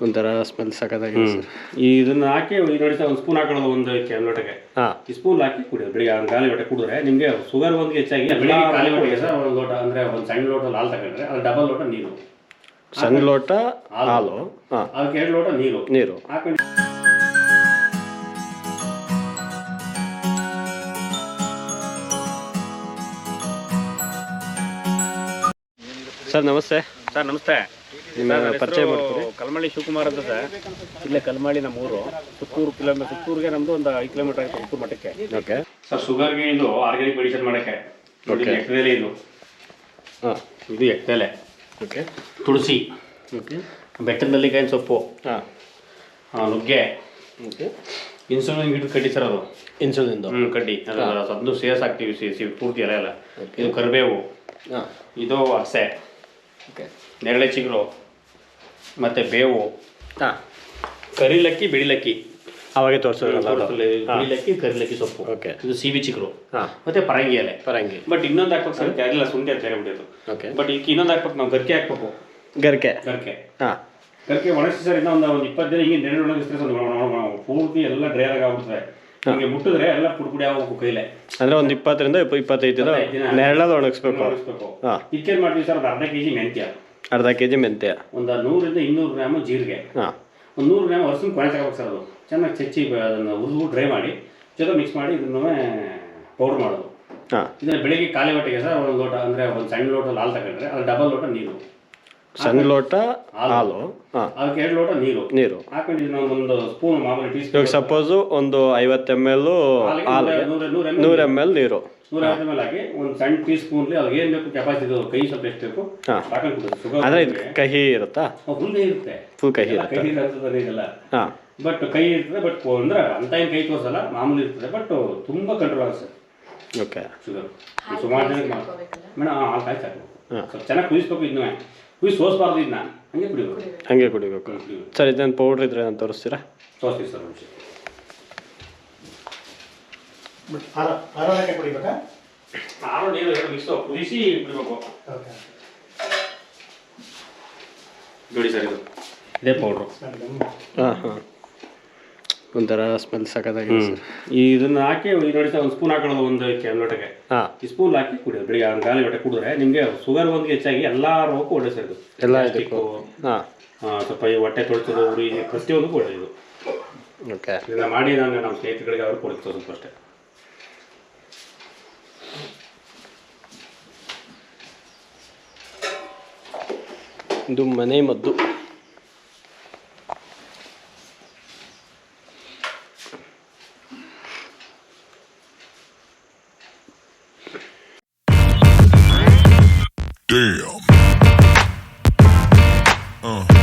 ಒಂಥರ ಸ್ಮೆಲ್ ಸಖತ್ತಾಗಿದೆ ಸರ್ ಈ ಇದನ್ನ ಹಾಕಿ ಈ ನೋಡಿ ಸರ್ ಒಂದು ಸ್ಪೂನ್ ಹಾಕೊಳ್ಳೋದು ಒಂದು ಕೆ- ಲೋಟಕ್ಕೆ. ಹಾಂ. ಈ ಸ್ಪೂನ್ ಹಾಕಿ ಕುಡಿಯೋದು. ಬೆಳಿಗ್ಗೆ ಒಂದು ಖಾಲಿ ಲೋಟ ಕುಡಿದ್ರೆ ನಿಮಗೆ ಶುಗರ್ ಒಂದು ಹೆಚ್ಚಾಗಿ ಬೆಳಿಗ್ಗೆ ಖಾಲಿ ಸರ್ ಒಂದು ಲೋಟ ಅಂದ್ರೆ ಒಂದು ಸಣ್ಣ ಲೋಟ ಹಾಲು ತಗೊಂಡ್ರೆ ಅದು ಡಬಲ್ ಲೋಟ ನೀರು. ಸಣ್ಣ ಲೋಟ ಹಾಲು. ಹಾಂ. ಅದಕ್ಕೆ ಎರಡು ಲೋಟ ನೀರು. ನೀರು. ಹಾಕೊಂಡು ಸರ್ ನಮಸ್ತೆ. ಸರ್ ನಮಸ್ತೆ. ಪರಿಚಯ ಕಲ್ಮಳ್ಳಿ ಶಿವಕುಮಾರ್ ಅಂತ ಸರ್. ಇಲ್ಲೇ ಕಲ್ಮಳ್ಳಿ ನಮ್ಮ ಊರು ಸುತ್ತೂರು ಕಿಲೋಮೀಟರ್ ಸುತ್ತೂರಿಗೆ ನಮ್ದು ಒಂದು ಐದು ಕಿಲೋಮೀಟರ್ ಆಗುತ್ತೆ ಸುತ್ತೂರು ಮಠಕ್ಕೆ. ಓಕೆ. ಸರ್ ಶುಗರ್ಗೆ ಇದು ಆರ್ಗ್ಯಾನಿಕ್ ಮೆಡಿಸನ್ ಮಾಡೋಕ್ಕೆ. ನೋಡಿ. ಎಕ್ತಲೆ ಇದು. ಹಾಂ. ಇದು ಎಕ್ತಲೆ ಓಕೆ. ತುಳಸಿ. ಓಕೆ. ಬೆಟ್ಟದ ನೆಲ್ಲಿಕಾಯಿನ ಸೊಪ್ಪು. ಹಾಂ. ಆ, ನುಗ್ಗೆ. ಓಕೆ. ಇನ್ಸುಲಿನ್ ಗಿಡ ಕಡ್ಡಿ ಸರ್ ಅದು. ಇನ್ಸುಲಿನ್ದು. ಹ್ಞೂ ಕಡ್ಡಿ. ಅದು ಅದನ್ನು ಸೇರ್ಸ್ ಹಾಕ್ತೀವಿ ಸಿ ಸಿ ಪೂರ್ತಿ ಎಲ್ಲ. ಎಲ್ಲ ಇದು ಕರಿಬೇವು. ಹಾಂ. ಇದು ಹಸೆ ಓಕೆ. ನೇರಳೆ ಚಿಗುರು ಮತ್ತು ಬೇವು. ಹಾಂ ಕರಿಲಕ್ಕಿ ಬಿಳಿಲಕ್ಕಿ. ಅವಾಗೆ ಅದು ಬಿಳಿಲಕ್ಕಿ ಕರಿಲಕ್ಕಿ ಸೊಪ್ಪು. ಓಕೆ. ಇದು ಸಿಬಿ ಚಿಗುರು. ಹಾಂ. ಮತ್ತೆ ಪರಂಗಿ ಎಲೆ. ಪರಂಗಿ. ಬಟ್ ಇನ್ನೊಂದು ಹಾಕ್ಬೇಕು ಸರ್. ಅದೆಲ್ಲ ಸುಂಡಿ ಅಂತ ಓಕೆ. ಬಟ್ ಇದಕ್ಕೆ ಇನ್ನೊಂದು ಹಾಕ್ಬೇಕು. ನಾವು ಗರ್ಕೆ ಹಾಕ್ಬೇಕು. ಗರ್ಕೆ. ಗರ್ಕೆ. ಹಾಂ. ಗರ್ಕೆ ಒಣಗಿಸಿ ಸರ್ ಇನ್ನೊಂದು ಒಂದು ಇಪ್ಪತ್ತು ದಿನ ಹಿಂಗೆ ನೆರಳು ಒಣಗಿಸ್ತಾರೆ ಪೂರ್ತಿ ಎಲ್ಲ ಡ್ರೈ ಆಗುತ್ತೆ ನಿಮಗೆ ಮುಟ್ಟಿದ್ರೆ ಎಲ್ಲ ಪುಡಿ ಪುಡಿ ಆಗಬೇಕು ಕೈಲೇ. ಅಂದ್ರೆ ಒಂದು ಇಪ್ಪತ್ತರಿಂದ ಇಪ್ಪ ಇಪ್ಪತ್ತೈದು ದಿನ. ನೆರಳಲ್ಲಿ ಒಣಗಿಸ್ಬೇಕು. ಇದಕ್ಕೇನು ಮಾಡ್ತೀವಿ ಸರ್ ಒಂದು ಅರ್ಧ ಕೆ ಜಿ ಮೆಂತ್ಯ. ಅರ್ಧ ಕೆ ಜಿ ಮೆಂತ್ಯ. ಒಂದು ನೂರಿಂದ ಇನ್ನೂರು ಗ್ರಾಮು ಜೀರಿಗೆ. ಹಾಂ. ಒಂದು ನೂರು ಗ್ರಾಮ್ ಅರಸಿನ ಕೊನೆ ತಗೋಬೇಕು ಸರ್ ಅದು. ಚೆನ್ನಾಗಿ ಚಚ್ಚಿ ಬ- ಅದನ್ನು ಹುರಿದು ಡ್ರೈ ಮಾಡಿ ಜೊತೆ ಮಿಕ್ಸ್ ಮಾಡಿ ಇದನ್ನು ಪೌಡ್ರ್ ಮಾಡೋದು. ಹಾಂ. ಇದನ್ನ ಬೆಳಿಗ್ಗೆ ಖಾಲಿ ಹೊಟ್ಟೆಗೆ ಸರ್ ಒಂದು ಲೋಟ ಅಂದರೆ ಒಂದು ಸಣ್ಣ ಲೋಟ ಹಾಲು ತಗೊಂಡ್ರೆ ಅದು ಡಬಲ್ ಲೋಟ ನೀರು. ಸಣ್ಣ ಲೋಟ ಹಾಲು. ಹಾಂ. ಅದಕ್ಕೆ ಎರಡು ಲೋಟ ನೀರು. ನೀರು. ಒಂದು ಸ್ಪೂನ್ ಮಾಮೂಲಿ ಟೀ ಇವಾಗ ಸಪೋಸು ಒಂದು ಐವತ್ತು ಎಂ ಎಲ್ ಹಾಲು ನೂರ ಎಂ ಎಲ್ ನೀರು ನೂರ ಐವತ್ತು ಮೇಲೆ ಹಾಕಿ ಒಂದು ಸಣ್ಣ ಟೀ ಸ್ಪೂನ್ಲಿ ಅದು ಏನು ಬೇಕು ಕೆಪಾಸಿಟಿ ಕೈ ಸ್ವಲ್ಪ ಎಷ್ಟು ಬೇಕು ಹಾಂ. ಹಾಕೊಂಡು ಅಂದರೆ ಇದು ಕಹಿ ಇರುತ್ತಾ? ಫುಲ್ ಕಹಿ ಇರುತ್ತೆ? ಕೈ ಇರ್ತದೆ ಇದೆಲ್ಲ. ಹಾಂ. ಬಟ್ ಕೈ ಇರ್ತದೆ ಬಟ್ ಅಂದ್ರೆ ಅಂತ ಏನು ಕೈ ತೋರಿಸಲ್ಲ ಮಾಮೂಲಿ ಇರ್ತದೆ ಬಟ್ ತುಂಬಾ ಕಂಟ್ರೋಲ್ ಆಗುತ್ತೆ. ಓಕೆ. ಶುಗರ್ ಸುಮಾರು ಜನಕ್ಕೆ ಮಾ- ಮೇಡಮ್ ಹಾಲು ಕಾಯಿ ಸಾಕು ಹಾಂ. ಸ್ವಲ್ಪ ಚೆನ್ನಾಗಿ ಕುದಿಸ್ಬೇಕು ಇದನ್ನ ಕುದಿಸಿ ಸೋಸ್ಬಾರ್ದು ಇದನ್ನ ಹಂಗೆ ಕುಡಿಬೇಕು. ಹಂಗೆ ಕುಡಿಬೇಕು. ಕುಡಿಬೇಕು. ಸರ್ ಇದನ್ನು ಪೌಡ್ರ್ ಇದ್ರೆ ನಾನು ತೋರಿಸ್ತೀರಾ? ತೋರಿಸ್ತೀವಿ ಸರ್ ಆರೋಗ್ಯಕ್ಕೆ ಕುಡಿಬೇಕಾ? ಆರು ನೀರು ಎರಡು ಮಿಕ್ಸ್ ಕುದಿಸಿ ಕುಡಿಬೇಕು. ಓಕೆ. ನೋಡಿ ಸರ್ ಇದು. ಇದೇ ಪೌಡ್ರು ಹಾಂ. ಹಾಂ ಒಂಥರ ಸ್ಮೆಲ್ ಸಾಕಾಗಿದೆ ಸರ್. ಈ ಇದನ್ನ ಹಾಕಿ ಇಲ್ಲಿ ನೋಡಿ ಸರ್ ಒಂದು ಸ್ಪೂನ್ ಹಾಕೊಳ್ಳೋದು ಒಂದು ಕೆ- ಲೋಟಕ್ಕೆ ಹಾಂ. ಈ ಸ್ಪೂನ್ ಹಾಕಿ ಕುಡಿಯೋದು. ಬೆಳಿಗ್ಗೆ ಒಂದು ಗಾಳಿ ಲೋಟ ಕುಡಿದ್ರೆ ನಿಮಗೆ ಶುಗರ್ ಒಂದು ಹೆಚ್ಚಾಗಿ ಎಲ್ಲ ರೋಗಕ್ಕೂ ಒಳ್ಳೆ ಸರ್ ಇದು. ಎಲ್ಲ ಇದಕ್ಕೂ ಹಾಂ. ಆ, ಸ್ವಲ್ಪ ಈ ಹೊಟ್ಟೆ ತೊಳ್ತದೆ ಉರಿ ಪ್ರತಿಯೊಂದಕ್ಕೂ ಒಳ್ಳೆಯದು ಓಕೆ ಇದನ್ನ ಮಾಡಿ ನಾನು ನಮ್ಮ ಸ್ನೇಹಿತರುಗಳಿಗೆ ಅವ್ರು ಕೊಡ್ತೀವಿ ಸ್ವಲ್ಪ ಅಷ್ಟೇ. ಇದು ಮನೆ ಮದ್ದು. Damn. Uh.